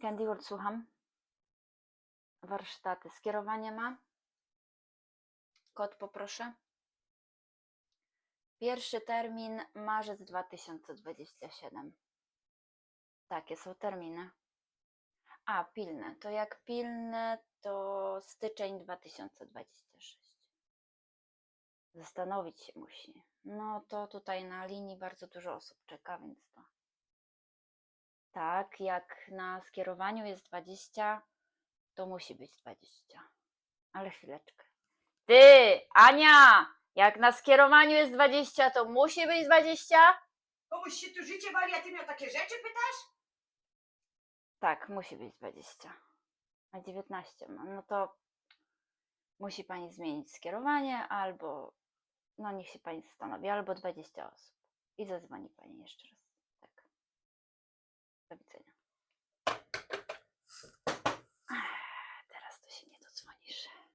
Candy World, słucham. Warsztaty. Skierowanie ma? Kod poproszę. Pierwszy termin marzec 2027. Takie są terminy. A, pilne. To jak pilne, to styczeń 2026. Zastanowić się musi. No to tutaj na linii bardzo dużo osób czeka, więc to. Tak, jak na skierowaniu jest 20, to musi być 20. Ale chwileczkę. Ty, Ania! Jak na skierowaniu jest 20, to musi być 20? Komuś się tu życie wali, a ty mnie o takie rzeczy pytasz? Tak, musi być 20. A 19 ma. No to musi pani zmienić skierowanie, albo no niech się pani zastanowi, albo 20 osób. I zadzwoni pani jeszcze raz. Do widzenia. Teraz to się nie dodzwonisz.